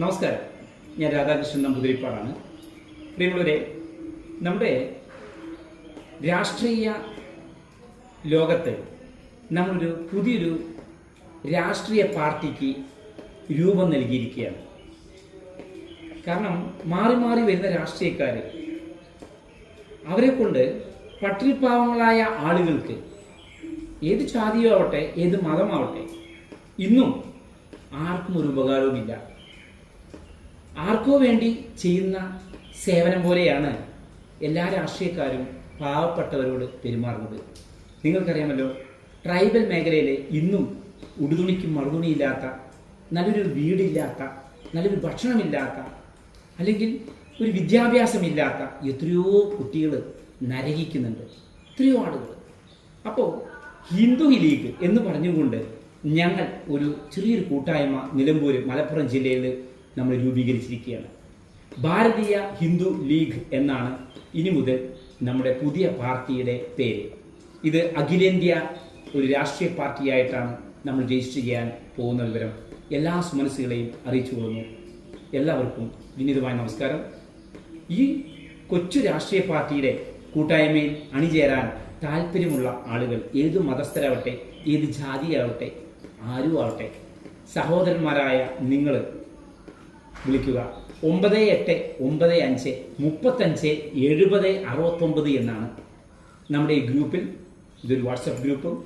നമസ്കാരം. ഞാൻ രാധാകൃഷ്ണൻ നമ്പൂതിരിപ്പാടാണ്. പ്രിയമുള്ളവരെ നമ്മുടെ രാഷ്ട്രീയ ലോകത്ത് നമ്മളൊരു പുതിയൊരു രാഷ്ട്രീയ പാർട്ടിക്ക് രൂപം നൽകിയിരിക്കുകയാണ്. കാരണം മാറി മാറി വരുന്ന രാഷ്ട്രീയക്കാർ അവരെ കൊണ്ട് പട്ടിണിപ്പാവങ്ങളായ ആളുകൾക്ക് ഏത് ജാതിയോ ആവട്ടെ ഏത് മതമാവട്ടെ ഇന്നും ആർക്കും ഒരു ഉപകാരവുമില്ല. ആർക്കോ വേണ്ടി ചെയ്യുന്ന സേവനം പോലെയാണ് എല്ലാ രാഷ്ട്രീയക്കാരും പാവപ്പെട്ടവരോട് പെരുമാറുന്നത്. നിങ്ങൾക്കറിയാമല്ലോ ട്രൈബൽ മേഖലയിലെ ഇന്നും ഉടുതുണിക്കും മറുതുണിയില്ലാത്ത നല്ലൊരു വീടില്ലാത്ത നല്ലൊരു ഭക്ഷണമില്ലാത്ത അല്ലെങ്കിൽ ഒരു വിദ്യാഭ്യാസമില്ലാത്ത എത്രയോ കുട്ടികൾ നരകിക്കുന്നുണ്ട്. എത്രയോ ആളുകൾ. അപ്പോൾ ഹിന്ദു ലീഗ് എന്ന് പറഞ്ഞുകൊണ്ട് ഞങ്ങൾ ഒരു ചെറിയൊരു കൂട്ടായ്മ നിലമ്പൂർ മലപ്പുറം ജില്ലയിൽ നമ്മൾ രൂപീകരിച്ചിരിക്കുകയാണ്. ഭാരതീയ ഹിന്ദു ലീഗ് എന്നാണ് ഇനി മുതൽ നമ്മുടെ പുതിയ പാർട്ടിയുടെ പേര്. ഇത് അഖിലേന്ത്യാ ഒരു രാഷ്ട്രീയ പാർട്ടിയായിട്ടാണ് നമ്മൾ രജിസ്റ്റർ ചെയ്യാൻ പോകുന്ന വിവരം എല്ലാ സുമനസ്സുകളെയും അറിയിച്ചു കൊള്ളുന്നു എല്ലാവർക്കും വിനീതമായ നമസ്കാരം. ഈ കൊച്ചു രാഷ്ട്രീയ പാർട്ടിയുടെ കൂട്ടായ്മയിൽ അണിചേരാൻ താല്പര്യമുള്ള ആളുകൾ ഏത് മതസ്ഥരാവട്ടെ ഏത് ജാതിയാവട്ടെ ആരും ആവട്ടെ സഹോദരന്മാരായ നിങ്ങൾ വിളിക്കുക. ഒമ്പത് എട്ട് ഒമ്പത് അഞ്ച് മുപ്പത്തഞ്ച് എഴുപത് അറുപത്തൊമ്പത് എന്നാണ് നമ്മുടെ ഈ ഗ്രൂപ്പിൽ. ഇതൊരു വാട്സപ്പ് ഗ്രൂപ്പും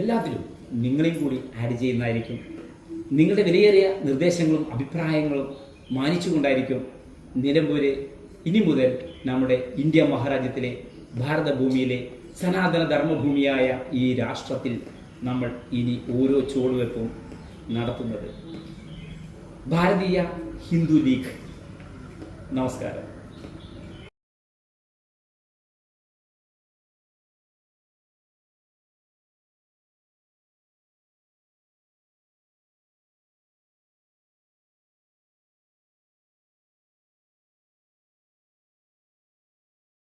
എല്ലാത്തിലും നിങ്ങളെയും കൂടി ആഡ് ചെയ്യുന്നതായിരിക്കും. നിങ്ങളുടെ വിലയേറിയ നിർദ്ദേശങ്ങളും അഭിപ്രായങ്ങളും മാനിച്ചുകൊണ്ടായിരിക്കും നിലമ്പൂര് ഇനി മുതൽ നമ്മുടെ ഇന്ത്യ മഹാരാജ്യത്തിലെ ഭാരതഭൂമിയിലെ സനാതന ധർമ്മഭൂമിയായ ഈ രാഷ്ട്രത്തിൽ നമ്മൾ ഇനി ഓരോ ചുവടുവെപ്പും നടത്തുന്നത്. ഭാരതീയ ഹിന്ദു ലീഗ്. നമസ്കാരം.